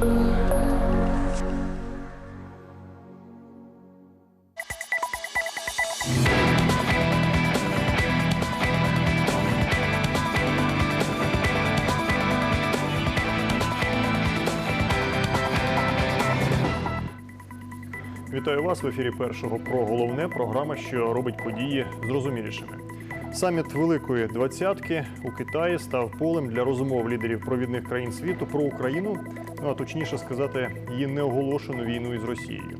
Вітаю вас в ефірі першого про головне програма, що робить події зрозумілішими. Саміт Великої двадцятки у Китаї став полем для розмов лідерів провідних країн світу про Україну, ну а точніше сказати, її неоголошену війну із Росією.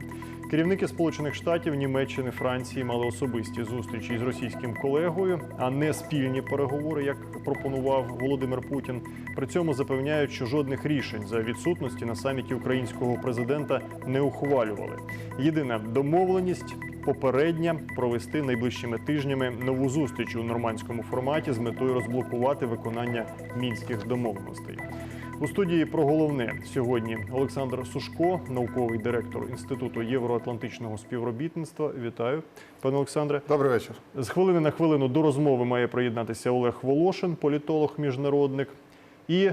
Керівники Сполучених Штатів, Німеччини, Франції мали особисті зустрічі із російським колегою, а не спільні переговори, як пропонував Володимир Путін. При цьому запевняють, що жодних рішень за відсутності на саміті українського президента не ухвалювали. Єдина домовленість попередня провести найближчими тижнями нову зустріч у нормандському форматі з метою розблокувати виконання мінських домовленостей. У студії про головне сьогодні Олександр Сушко, науковий директор Інституту євроатлантичного співробітництва. Вітаю, пане Олександре. Добрий вечір. З хвилини на хвилину до розмови має приєднатися Олег Волошин, політолог міжнародник. І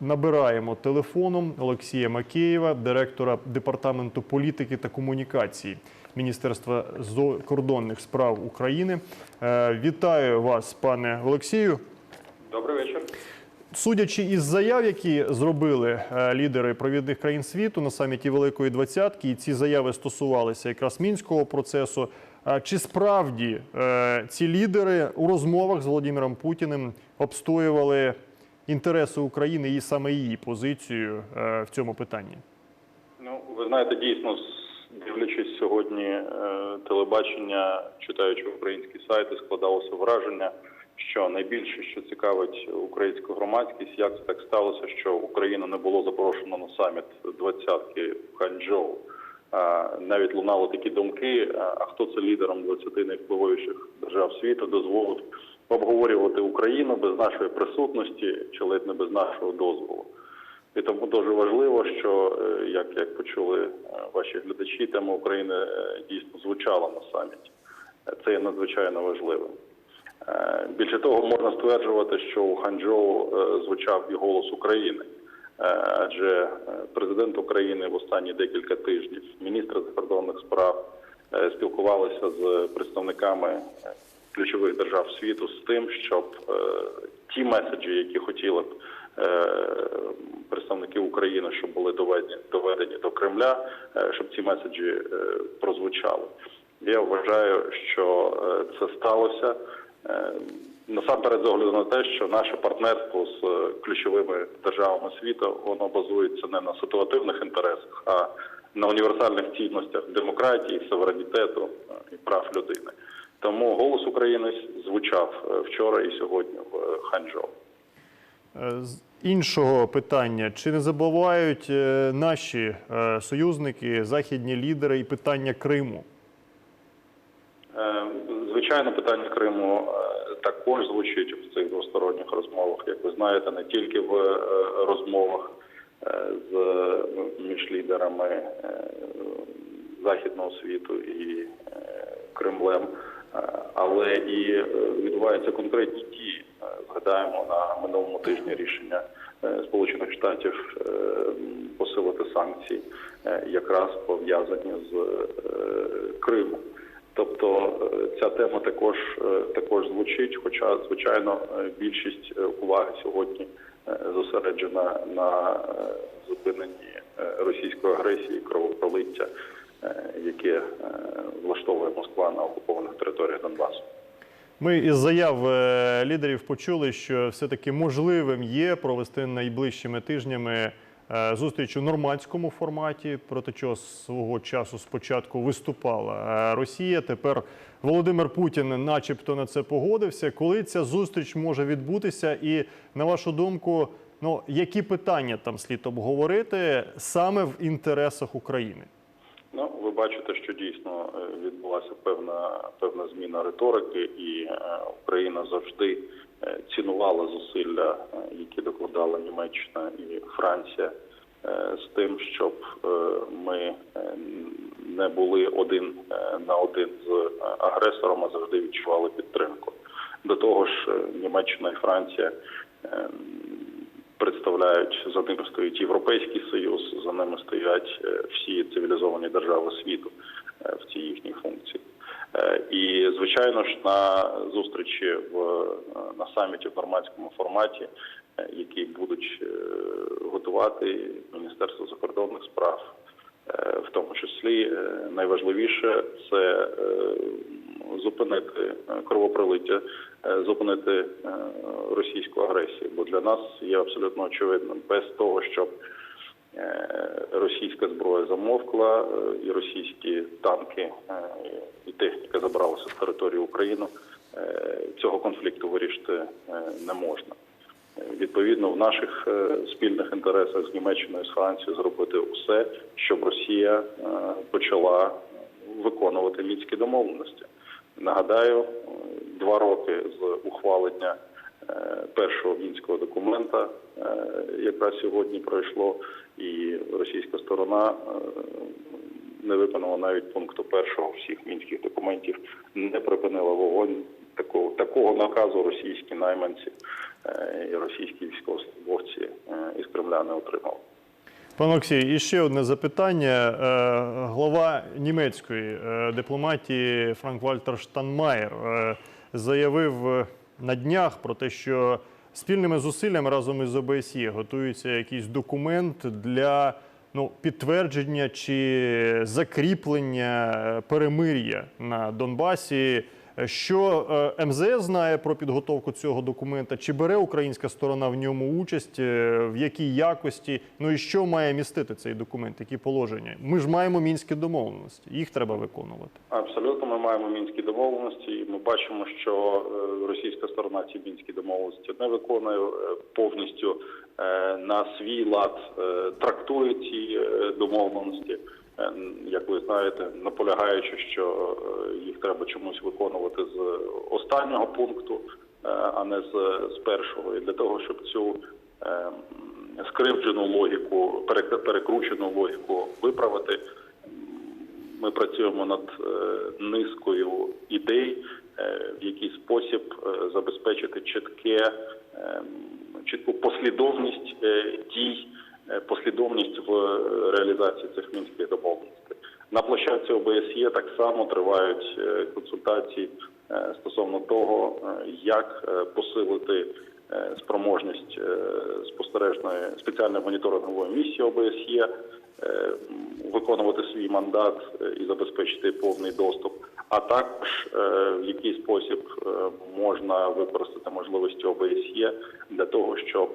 набираємо телефоном Олексія Макеєва, директора департаменту політики та комунікації Міністерства закордонних справ України. Е, Вітаю вас, пане Олексію. Добрий вечір. Судячи із заяв, які зробили е, лідери провідних країн світу на саміті Великої Двадцятки, і ці заяви стосувалися якраз мінського процесу. е, Чи справді е, ці лідери у розмовах з Володимиром Путіним обстоювали інтереси України і саме її позицію в цьому питанні? Ну, ви знаєте, дійсно, дивлячись сьогодні телебачення, читаючи українські сайти, складалося враження, що найбільше, що цікавить українську громадськість, як це так сталося, що Україну не було запрошено на саміт двадцятки в Ханчжоу. Навіть лунали такі думки: а хто це лідером 20 найвпливовіших держав світу дозволив обговорювати Україну без нашої присутності чи ледь не без нашого дозволу. І тому дуже важливо, що е, як, як почули е, ваші глядачі, тема України е, дійсно звучала на саміті. Це є надзвичайно важливим. Е, Більше того, можна стверджувати, що у Ханчжоу е, звучав і голос України, Е, адже президент України в останні декілька тижнів, міністр закордонних справ спілкувалися з представниками ключових держав світу з тим, щоб ті меседжі, які хотіли б представники України, щоб були доведені, доведені до Кремля, щоб ці меседжі прозвучали. Я вважаю, що це сталося. Е, Насамперед, з огляду на те, що наше партнерство з е, ключовими державами світу воно базується не на ситуативних інтересах, а на універсальних цінностях демократії, суверенітету е, і прав людини. Тому голос України звучав вчора і сьогодні в Ханчжоу. З іншого питання: чи не забувають наші союзники, західні лідери і питання Криму? Звичайно, питання Криму е, також звучить в цих двосторонніх розмовах. Як ви знаєте, не тільки в е, розмовах е, з між лідерами західного світу і Кремлем, але і відбуваються конкретні дії. Згадаємо на минулому тижні рішення Сполучених Штатів посилити санкції, якраз пов'язані з Кримом. Тобто е, ця тема також е, також звучить, хоча звичайно е, більшість уваги сьогодні зосереджена на зупиненні російської агресії, кровопролиття, яке влаштовує Москва на окупованих територіях Донбасу. Ми із заяв лідерів почули, що все-таки можливим є провести найближчими тижнями зустріч у нормандському форматі, проти чого свого часу спочатку виступала е, Росія. Тепер Володимир Путін, начебто, на це погодився. Коли ця зустріч може відбутися, і на вашу думку, ну які питання там слід обговорити саме в інтересах України? Бачите, що дійсно е, відбулася певна певна зміна риторики, і е, Україна завжди е, цінувала зусилля, які докладала Німеччина і Франція, з тим, щоб ми не були один на один з агресором, а завжди відчували підтримку. До того ж, Німеччина і Франція. Представляють за ним стоїть Європейський Союз, за ними стоять е, всі цивілізовані держави світу е, в цій їхній функції. Е, І звичайно ж на зустрічі в на саміті в нормандському форматі, який будуть готувати Міністерство закордонних справ, в тому числі найважливіше це зупинити е, кровопролиття, е, зупинити е, російську агресію. Бо для нас є абсолютно очевидним, без того, щоб російська зброя замовкла, і російські танки і техніка забралися з території України, цього конфлікту вирішити не можна. Відповідно, в наших спільних інтересах з Німеччиною з Францією зробити усе, щоб Росія почала виконувати мінські домовленості. Нагадаю, два роки з ухвалення е, першого мінського документа е, якраз сьогодні пройшло, і російська сторона е, не виконала навіть пункту першого всіх мінських документів, не припинила вогонь. Такого такого наказу російські найманці і російські військовослужбовці із Кремля не отримали. Пане Олексій, і ще одне запитання. Е, Глава німецької е, дипломатії Франк Вальтер Штанмаєр е, заявив на днях про те, що спільними зусиллями разом із ОБСЄ готується якийсь документ для ну, підтвердження чи закріплення перемир'я на Донбасі. Що е, МЗС знає про підготовку цього документа? Чи бере українська сторона в ньому участь? е, В якій якості? Ну і що має містити цей документ? Які положення? Ми ж маємо мінські домовленості, їх треба виконувати. Абсолютно, ми маємо мінські домовленості, і ми бачимо, що е, російська сторона ці мінські домовленості не виконує повністю на свій лад, трактує ці домовленості. Е, Як ви знаєте, наполягаючи, що е, їх треба чомусь виконувати з останнього пункту, е, а не з, з першого. І для того, щоб цю скривджену логіку, перек- перекручену логіку виправити, ми працюємо над низкою ідей, в який спосіб забезпечити чітке, чітку послідовність дій, послідовність в е, реалізації цих мінських домовленостей. На площадці ОБСЄ так само тривають е, консультації е, стосовно того, як посилити спроможність спостережної спеціальної моніторингової місії ОБСЄ виконувати свій мандат і забезпечити повний доступ, а також в який спосіб можна використати можливості ОБСЄ для того, щоб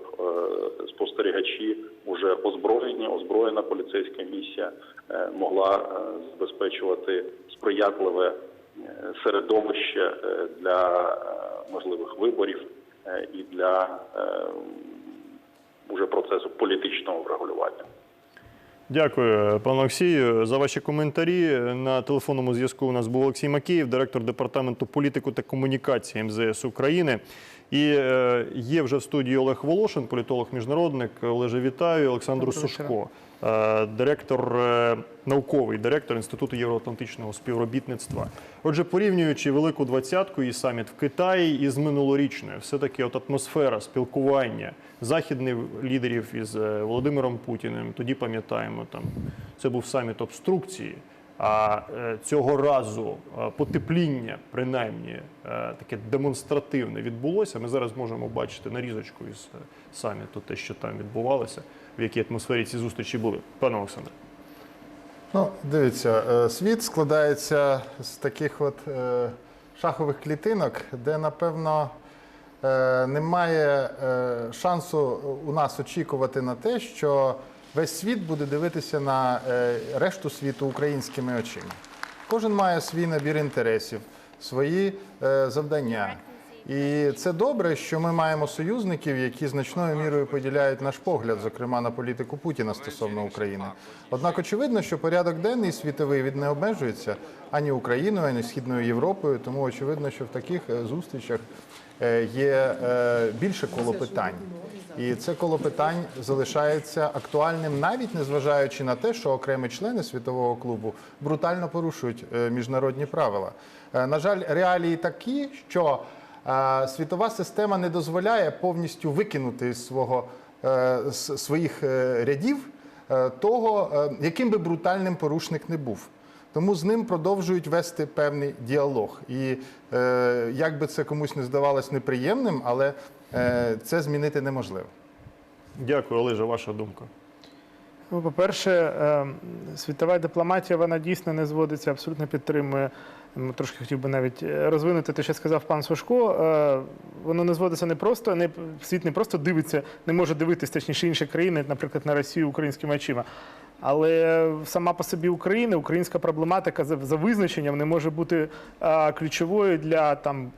спостерігачі вже озброєні, озброєна поліцейська місія е, могла е, забезпечувати сприятливе е, середовище для можливих виборів і для уже процесу політичного врегулювання. Дякую, пане Олексію, за ваші коментарі. На телефонному зв'язку у нас був Олексій Макеєв, директор департаменту політику та комунікації МЗС України. І е, є вже в студії Олег Волошин, політолог-міжнародник. Олеже, вітаю. Олександру Доброго Сушко, директор, е, науковий директор Інституту євроатлантичного співробітництва. Отже, порівнюючи велику двадцятку і саміт в Китаї із минулорічною, все-таки от атмосфера спілкування західних лідерів із е, Володимиром Путіним. Тоді пам'ятаємо, там це був саміт обструкції. А е, цього разу е, потепління, принаймні, е, таке демонстративне відбулося. Ми зараз можемо бачити нарізочку із е, саміту, те, що там відбувалося, в якій атмосфері ці зустрічі були. Пане Олександре. Ну, дивіться, е, світ складається з таких от е, шахових клітинок, де, напевно, е, немає шансу у нас очікувати на те, що весь світ буде дивитися на решту світу українськими очима. Кожен має свій набір інтересів, свої завдання. І це добре, що ми маємо союзників, які значною мірою поділяють наш погляд, зокрема на політику Путіна стосовно України. Однак очевидно, що порядок денний світовий від не обмежується ані Україною, ані Східною Європою. Тому очевидно, що в таких е, зустрічах е, є е, більше коло питань. І це коло питань залишається актуальним, навіть незважаючи на те, що окремі члени світового клубу брутально порушують міжнародні правила. На жаль, реалії такі, що світова система не дозволяє повністю викинути з свого е, з своїх е, рядів е, того, яким би брутальним порушник не був. Тому з ним продовжують вести певний діалог. І е, як би це комусь не здавалось неприємним, але е, це змінити неможливо. Дякую, Олеже, ваша думка. Ну, по-перше, е, світова дипломатія вона дійсно не зводиться, абсолютно підтримує. М, Трошки хотів би навіть е, розвинути те, що сказав пан Сушко. Е, Воно не зводиться не просто, не світ не просто дивиться, не може дивитись, точніше інші країни, наприклад, на Росію українськими очима. Але сама по собі Україна, українська проблематика за, визначенням не може бути ключовою для там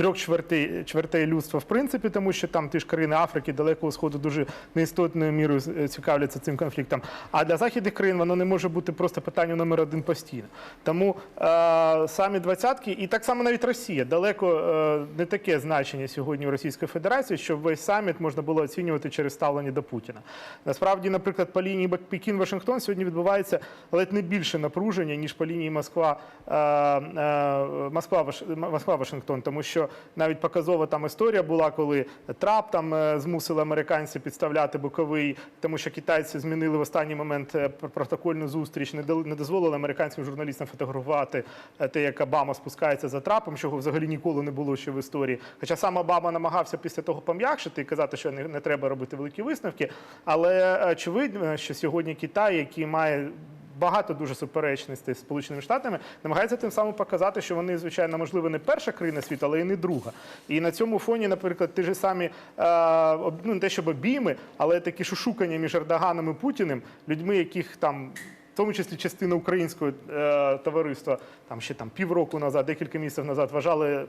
трьох чвертей, чвертей людства в принципі, тому що там ті ж країни Африки, Далекого Сходу дуже неістотною мірою е, цікавляться цим конфліктом. А для західних країн воно не може бути просто питанням номер один постійно. Тому е, самі двадцятки, і так само навіть Росія далеко е, не таке значення сьогодні у Російської Федерації, що весь саміт можна було оцінювати через ставлення до Путіна. Насправді, наприклад, по лінії Пекін-Вашингтон сьогодні відбувається ледь не більше напруження, ніж по лінії Москва, е, е, Москва Вашингтон, тому що навіть показова там історія була, коли Трап там е, змусили американців підставляти боковий, тому що китайці змінили в останній момент е, протокольну зустріч, не дозволили американським журналістам фотографувати е, те, як Обама спускається за трапом, чого взагалі ніколи не було ще в історії. Хоча сам Обама намагався після того пом'якшити і казати, що не, треба робити великі висновки. Але очевидно, що сьогодні Китай, який має багато дуже суперечностей з Сполученими Штатами, намагається тим самим показати, що вони, звичайно, можливо, не перша країна світу, але і не друга. І на цьому фоні, наприклад, ті ж самі е, ну, не те, щоб обійми, але такі шушукання між Ердоганом і Путіним, людьми, яких там. Тому числі частина українського е, товариства там ще там півроку назад, декілька місяців назад вважали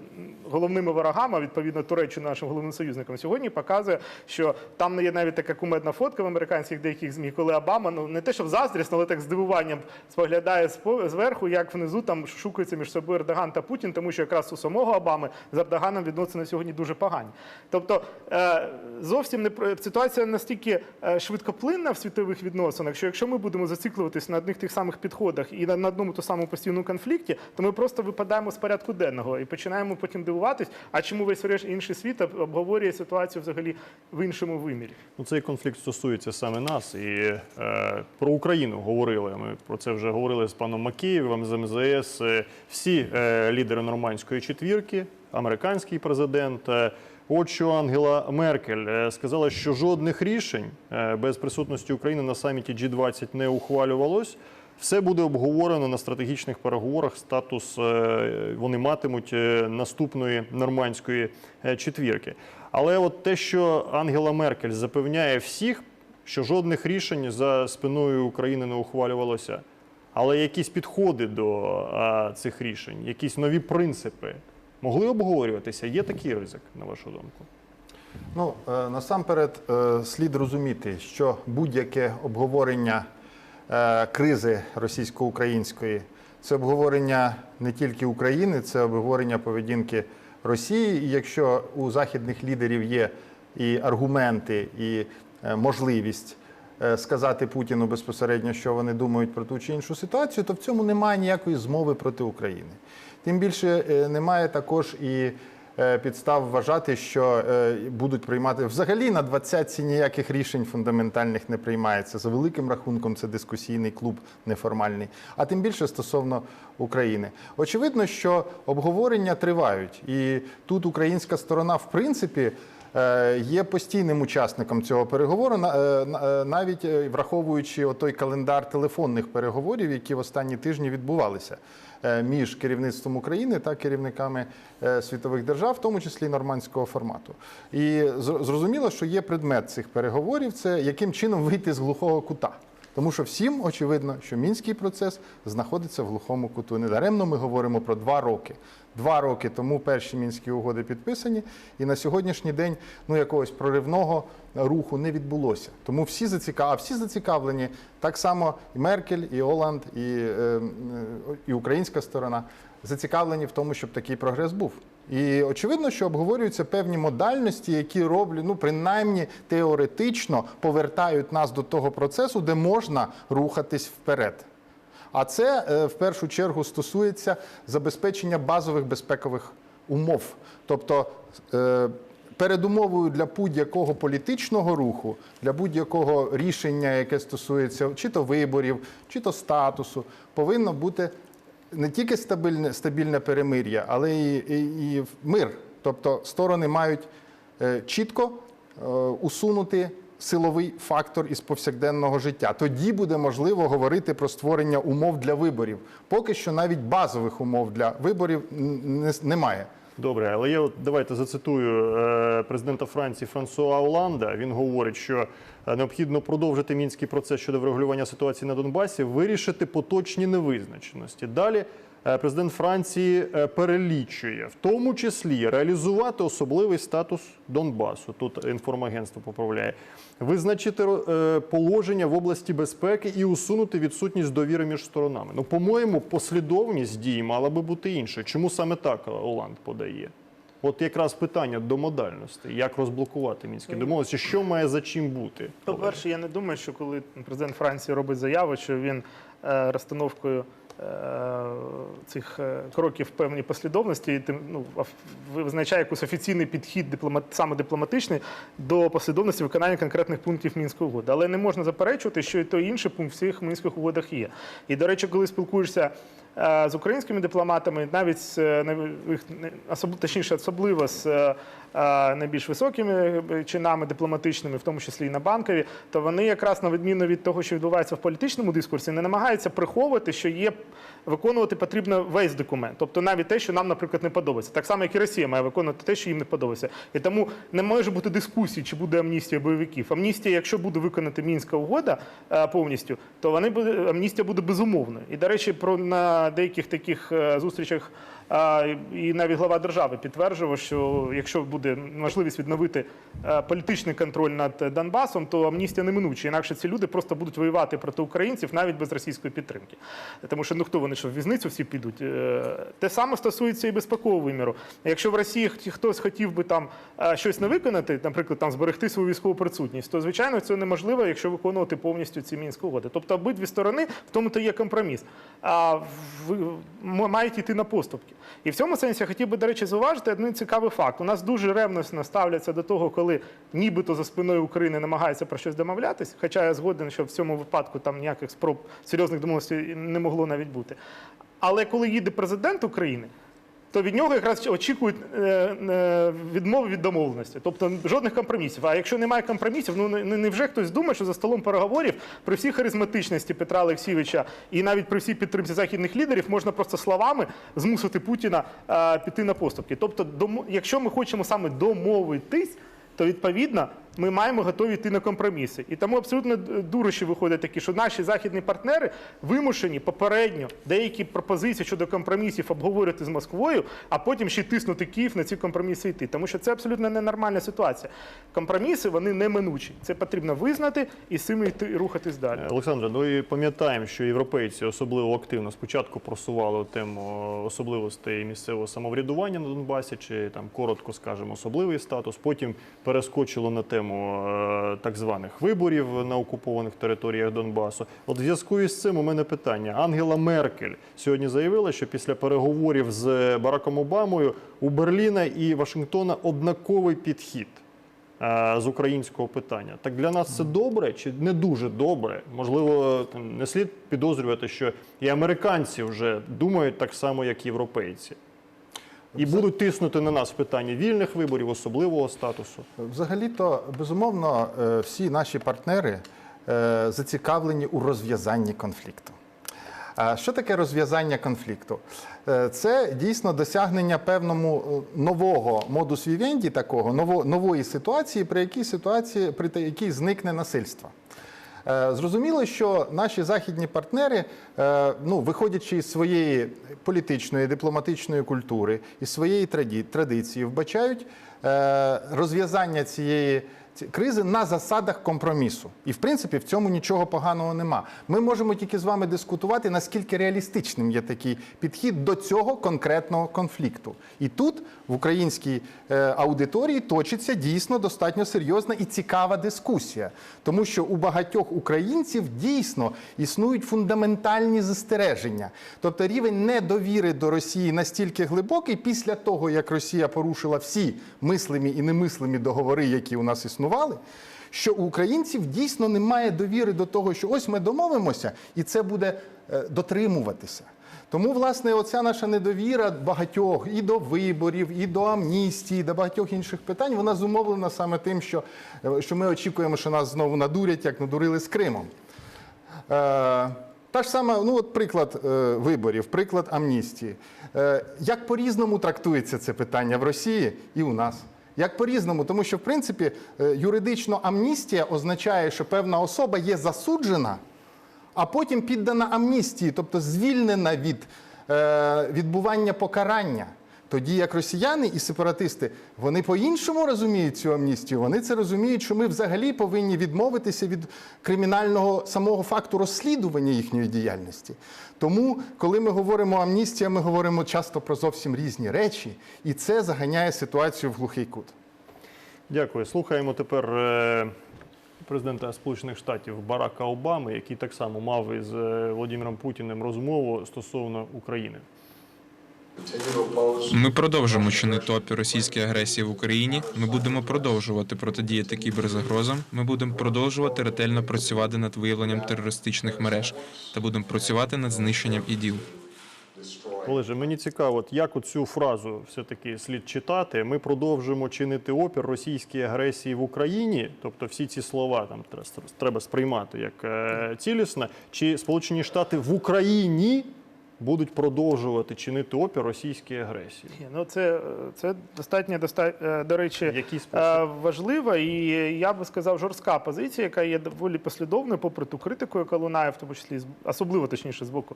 головними ворогами, відповідно Туреччину нашим головним союзником. Сьогодні показує, що там є навіть така кумедна фотка в американських деяких змі, коли Обама ну не те, що заздрісно, але так з дивуванням споглядає зверху, як внизу там шукаються між собою Ердоган та Путін, тому що якраз у самого Обами з Ердоганом відносини сьогодні дуже погані. Тобто е, зовсім не ситуація настільки е, швидкоплинна в світових відносинах, що якщо ми будемо зациклюватись на одних тих самих підходах і на, одному то самому постійному конфлікті, то ми просто випадаємо з порядку денного і починаємо потім дивуватись, а чому весь врешті інший світ обговорює ситуацію взагалі в іншому вимірі. Ну, цей конфлікт стосується саме нас. І е, про Україну говорили. Ми про це вже говорили з паном Макеєвим з МЗС. Е, Всі е, лідери нормандської четвірки, американський президент. От що Ангела Меркель е, сказала, що жодних рішень е, без присутності України на саміті G20 не ухвалювалось. Все буде обговорено на стратегічних переговорах. Статус е, вони матимуть наступної нормандської четвірки. Але от те, що Ангела Меркель запевняє всіх, що жодних рішень за спиною України не ухвалювалося, але якісь підходи до цих рішень, якісь нові принципи могли обговорюватися. Є такий ризик, на вашу думку? Ну, е, насамперед, е, слід розуміти, що будь-яке обговорення е, кризи російсько-української це обговорення не тільки України, це обговорення поведінки Росії. І якщо у західних лідерів є і аргументи, і можливість сказати Путіну безпосередньо, що вони думають про ту чи іншу ситуацію, то в цьому немає ніякої змови проти України. Тим більше е, немає також і е, підстав вважати, що е, будуть приймати взагалі на 20-ці ніяких рішень фундаментальних не приймається. За великим рахунком це дискусійний клуб неформальний, а тим більше стосовно України. Очевидно, що обговорення тривають, і тут українська сторона, в принципі. Є постійним учасником цього переговору, на- на- навіть враховуючи той календар телефонних переговорів, які в останні тижні відбувалися між керівництвом України та керівниками е, світових держав, в тому числі нормандського формату. І зрозуміло, що є предмет цих переговорів це яким чином вийти з глухого кута. Тому що всім очевидно, що мінський процес знаходиться в глухому куту. Недаремно ми говоримо про два роки. Два роки тому перші мінські угоди підписані, і на сьогоднішній день ну якогось проривного руху не відбулося. Тому всі зацікавлені, а всі зацікавлені так само і Меркель, і Оланд, і, е, е, і українська сторона зацікавлені в тому, щоб такий прогрес був. І очевидно, що обговорюються певні модальності, які роблять, ну принаймні теоретично повертають нас до того процесу, де можна рухатись вперед. А це е, в першу чергу стосується забезпечення базових безпекових умов. Тобто е, передумовою для будь-якого політичного руху, для будь-якого рішення, яке стосується чи то виборів, чи то статусу, повинно бути не тільки стабільне, стабільне перемир'я, але і, і, і мир. Тобто сторони мають е, чітко е, усунути силовий фактор із повсякденного життя. Тоді буде можливо говорити про створення умов для виборів. Поки що навіть базових умов для виборів немає. Добре, але я от давайте зацитую е, президента Франції Франсуа Оланда. Він говорить, що е, необхідно продовжити мінський процес щодо врегулювання ситуації на Донбасі, вирішити поточні невизначеності. Далі президент Франції е, перелічує, в тому числі реалізувати особливий статус Донбасу. Тут інформагентство поправляє, визначити е, положення в області безпеки і усунути відсутність довіри між сторонами. Ну, по-моєму, послідовність дій мала би бути іншою. Чому саме так Оланд подає? От якраз питання до модальності, як розблокувати мінські домовленості, що має за чим бути? По-перше, я не думаю, що коли президент Франції робить заяву, що він е, розстановкою е, цих е, кроків в певній послідовності ну, визначає якийсь офіційний підхід дипломат, саме дипломатичний до послідовності виконання конкретних пунктів Мінської угоди. Але не можна заперечувати, що і той інший пункт в всіх мінських угодах є. І, до речі, коли спілкуєшся е, з українськими дипломатами, навіть з е, точніше, особливо з е, е, найбільш високими е, чинами дипломатичними, в тому числі і на банкові, то вони якраз на відміну від того, що відбувається в політичному дискурсі, не намагаються приховувати, що є виконувати потрібно весь документ, тобто навіть те, що нам, наприклад, не подобається. Так само, як і Росія має виконувати те, що їм не подобається. І тому не може бути дискусії, чи буде амністія бойовиків. Амністія, якщо буде виконати мінська угода е, повністю, то вони буде амністія буде безумовною. І до речі, про на деяких таких е, зустрічах. І навіть глава держави підтверджував, що якщо буде можливість відновити е, політичний контроль над Донбасом, то амністія неминуча. Інакше ці люди просто будуть воювати проти українців навіть без російської підтримки. Тому що ну хто вони що в в'язницю всі підуть? Е, Те саме стосується і безпекового виміру. Якщо в Росії хт- хтось хотів би там е, щось не виконати, наприклад, там зберегти свою військову присутність, то звичайно це неможливо, якщо виконувати повністю ці мінські угоди. Тобто обидві сторони в тому то є компроміс. А мають йти на поступки. І в цьому сенсі я хотів би, до речі, зауважити один цікавий факт. У нас дуже ревностно ставляться до того, коли нібито за спиною України намагаються про щось домовлятись. Хоча я згоден, що в цьому випадку там ніяких спроб серйозних домовленостей не могло навіть бути. Але коли їде президент України, то від нього якраз очікують е, е, відмови від домовленості, тобто жодних компромісів. А якщо немає компромісів, ну не- невже хтось думає, що за столом переговорів при всій харизматичності Петра Олексійовича і навіть при всій підтримці західних лідерів можна просто словами змусити Путіна е, піти на поступки. Тобто, якщо ми хочемо саме домовитись, то відповідно ми маємо готові йти на компроміси. І тому абсолютно дурощі виходять такі, що наші західні партнери вимушені попередньо деякі пропозиції щодо компромісів обговорювати з Москвою, а потім ще тиснути Київ на ці компроміси йти. Тому що це абсолютно ненормальна ситуація. Компроміси вони неминучі. Це потрібно визнати і з цим йти рухатись далі. Олександре, ну і пам'ятаємо, що європейці особливо активно спочатку просували тему особливостей місцевого самоврядування на Донбасі, чи там коротко скажемо особливий статус. Потім перескочило на тему е, так званих виборів на окупованих територіях Донбасу. От в зв'язку із цим у мене питання. Ангела Меркель сьогодні заявила, що після переговорів з Бараком Обамою у Берліна і Вашингтона однаковий підхід е, з українського питання. Так для нас це добре чи не дуже добре? Можливо, не слід підозрювати, що і американці вже думають так само, як європейці. І будуть тиснути на нас в питанні вільних виборів, особливого статусу. Взагалі-то, безумовно, е, всі наші партнери е, зацікавлені у розв'язанні конфлікту. Що таке розв'язання конфлікту? Е, Це дійсно досягнення певному нового модус вівенді, такого нової ситуації, при якій ситуації, при якій зникне насильство. Е, Зрозуміло, що наші західні партнери, е, ну, виходячи із своєї політичної, дипломатичної культури, із своєї традиції, вбачають е, розв'язання цієї ці кризи на засадах компромісу. І в принципі в цьому нічого поганого нема. Ми можемо тільки з вами дискутувати, наскільки реалістичним є такий підхід до цього конкретного конфлікту. І тут в українській е, аудиторії точиться дійсно достатньо серйозна і цікава дискусія, тому що у багатьох українців дійсно існують фундаментальні застереження. Тобто рівень недовіри до Росії настільки глибокий після того, як Росія порушила всі мислимі і немислимі договори, які у нас існували. Що у українців дійсно немає довіри до того, що ось ми домовимося, і це буде е, дотримуватися. Тому, власне, оця наша недовіра багатьох і до виборів, і до амністії, і до багатьох інших питань, вона зумовлена саме тим, що, е, що ми очікуємо, що нас знову надурять, як надурили з Кримом. Е, та ж сама, ну от приклад е, виборів, приклад амністії. Е, як по-різному трактується це питання в Росії і у нас? Як по-різному, тому що в принципі е, юридично амністія означає, що певна особа є засуджена, а потім піддана амністії, тобто звільнена від е, відбування покарання. Тоді як росіяни і сепаратисти, вони по-іншому розуміють цю амністію. Вони це розуміють, що ми взагалі повинні відмовитися від кримінального самого факту розслідування їхньої діяльності. Тому, коли ми говоримо амністія, ми говоримо часто про зовсім різні речі, і це заганяє ситуацію в глухий кут. Дякую. Слухаємо тепер е, президента Сполучених Штатів Барака Обами, який так само мав із е, Володимиром Путіним розмову стосовно України. Ми продовжимо чинити опір російській агресії в Україні. Ми будемо продовжувати протидіяти кіберзагрозам. Ми будемо продовжувати ретельно працювати над виявленням терористичних мереж та будемо працювати над знищенням іділ. Олеже, мені цікаво, от як оцю фразу все-таки слід читати. Ми продовжимо чинити опір російській агресії в Україні. Тобто всі ці слова там тре- треба сприймати як е, цілісне. Чи Сполучені Штати в Україні будуть продовжувати чинити опір російській агресії? Ну, це, це достатньо, доста- е, до речі, е, важлива і я би сказав жорстка позиція, яка є доволі послідовною, попри ту критику, яка лунає, в тому числі особливо точніше з боку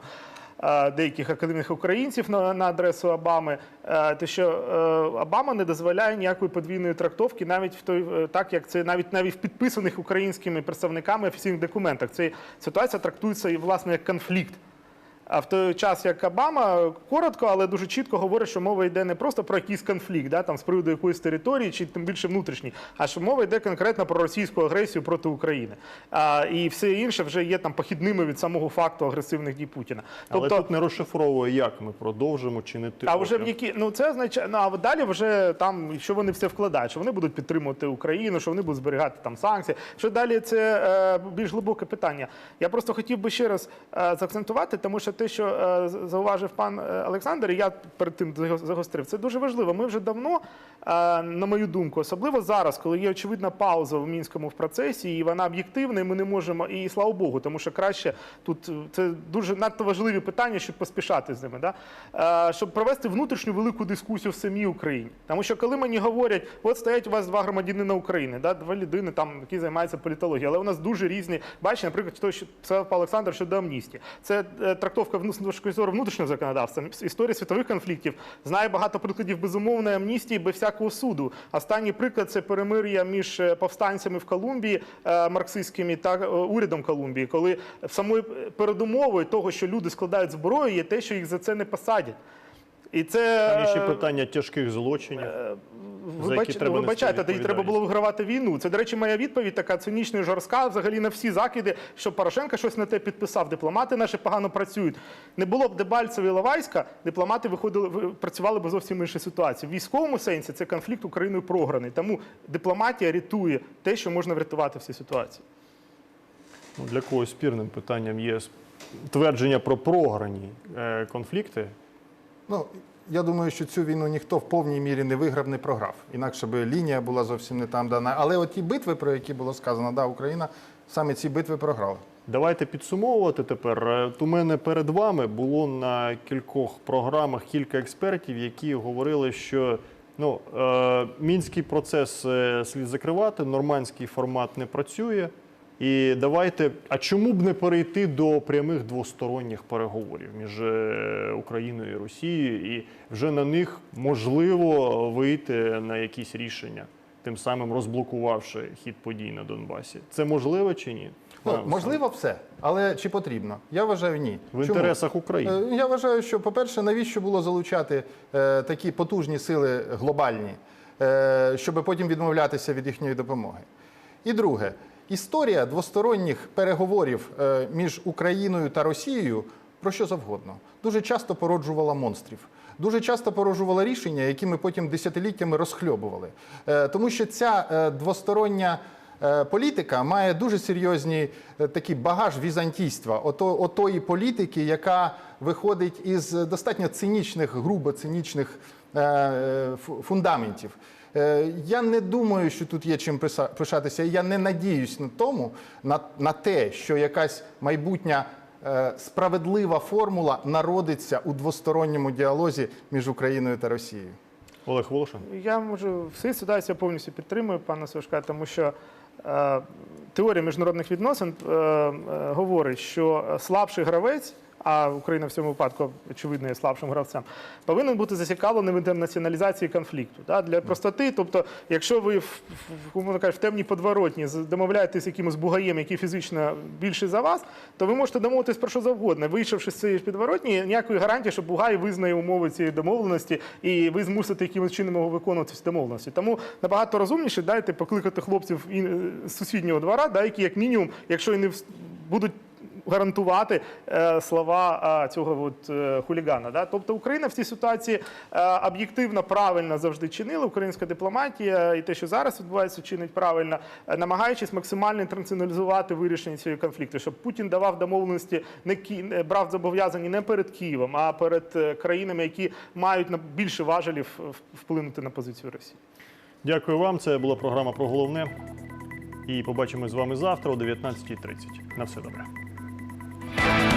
е, деяких академічних українців на, на адресу Обами. Те, що Обама не дозволяє ніякої подвійної трактовки, навіть в той так, як це навіть навіть в підписаних українськими представниками офіційних документах. Це ситуація трактується і власне як конфлікт. А в той час, як Обама коротко, але дуже чітко говорить, що мова йде не просто про якийсь конфлікт, да, там, з приводу якоїсь території, чи тим більше внутрішній, а що мова йде конкретно про російську агресію проти України. А, і все інше вже є там похідними від самого факту агресивних дій Путіна. Але тут не розшифровує, як ми продовжимо чинити А вже в які ну це означає, ну а далі вже там, що вони все вкладають, що вони будуть підтримувати Україну, що вони будуть зберігати там санкції. Що далі це е, більш глибоке питання. Я просто хотів би ще раз е, заакцентувати, тому що те, що е, зауважив пан е, Олександр, і я перед тим загострив, це дуже важливо. Ми вже давно, е, на мою думку, особливо зараз, коли є очевидна пауза в мінському процесі, і вона об'єктивна, і ми не можемо, і слава Богу, тому що краще тут це дуже надто важливі питання, щоб поспішати з ними. Да? Щоб провести внутрішню велику дискусію в самій Україні. Тому що коли мені говорять, от стоять у вас два громадянина України, да, два людини, там, які займаються політологією, але у нас дуже різні бачення, наприклад, то, що сказав Олександр щодо амністії. Це трактовка з точки зору внутрішнього законодавства, історії світових конфліктів. Знає багато прикладів безумовної амністії без всякого суду. Останній приклад це перемир'я між е, повстанцями в Колумбії е, марксистськими та е, урядом Колумбії, коли самою передумовою того, що люди складають зброю, є те, що їх за це не посадять. І це Там ще питання тяжких злочинів. Вибач, треба вибачайте, тоді треба було вигравати війну. Це, до речі, моя відповідь така цинічна і жорстка взагалі на всі закиди, що Порошенко щось на те підписав. Дипломати наші погано працюють. Не було б Дебальцева і Лавайська, дипломати виходили, працювали б зовсім іншій ситуації. В військовому сенсі це конфлікт Україною програний. Тому дипломатія рятує те, що можна врятувати в цій ситуації. Ну, для когось спірним питанням є твердження про програні е, конфлікти. Ну, я думаю, що цю війну ніхто в повній мірі не виграв, не програв. Інакше би лінія була зовсім не там дана. Але от ті битви, про які було сказано, да, Україна саме ці битви програла. Давайте підсумовувати тепер. Е, У мене перед вами було на кількох програмах кілька експертів, які говорили, що ну, е, мінський процес е, слід закривати, нормандський формат не працює. І давайте, а чому б не перейти до прямих двосторонніх переговорів між е, Україною і Росією, і вже на них можливо вийти на якісь рішення? тим самим розблокувавши хід подій на Донбасі. Це можливо чи ні? Ну, можливо, все, але чи потрібно? Я вважаю, ні. В Чому? інтересах України. Е, Я вважаю, що, по-перше, навіщо було залучати е, такі потужні сили глобальні, е, щоб потім відмовлятися від їхньої допомоги. І друге, історія двосторонніх переговорів е, між Україною та Росією про що завгодно дуже часто породжувала монстрів. Дуже часто породжувала рішення, які ми потім десятиліттями розхльобували. Е, Тому що ця е, двостороння політика має дуже серйозний е, такий багаж візантійства, ото, отої політики, яка виходить із достатньо цинічних, грубо цинічних фу- фундаментів. Е, Я не думаю, що тут є чим писа- пишатися. Я не надіюсь на тому, на, на те, що якась майбутня е, справедлива формула народиться у двосторонньому діалозі між Україною та Росією. Олег Волошин. Я можу в цій ситуації повністю підтримую пана Сашка, тому що е, теорія міжнародних відносин е, е, говорить, що слабший гравець, а Україна в цьому випадку, очевидно, є слабшим гравцем, повинен бути зацікавлений в інтернаціоналізації конфлікту. Да? Для простоти, тобто, якщо ви в, в, кажучи, в темній подворотні домовляєтесь з якимось бугаєм, який фізично більший за вас, то ви можете домовитись про що завгодно. Вийшовши з цієї підворотні, ніякої гарантії, що Бугай визнає умови цієї домовленості, і ви змусите якимось чином його виконувати ці домовленості. Тому набагато розумніше дайте покликати хлопців з сусіднього двора, да, які як мінімум, якщо і не будуть. Гарантувати е, слова е, цього от, е, хулігана. Тобто Україна в цій ситуації об'єктивно правильно завжди чинила. Українська дипломатія і те, що зараз відбувається, чинить правильно, намагаючись максимально інтернаціоналізувати вирішення цього конфлікту, щоб Путін давав домовленості, не брав зобов'язання не перед Києвом, а перед країнами, які мають більше важелів вплинути на позицію Росії. Дякую вам. Це була програма про головне. І побачимось з вами завтра о 19.30. На все добре. Bye.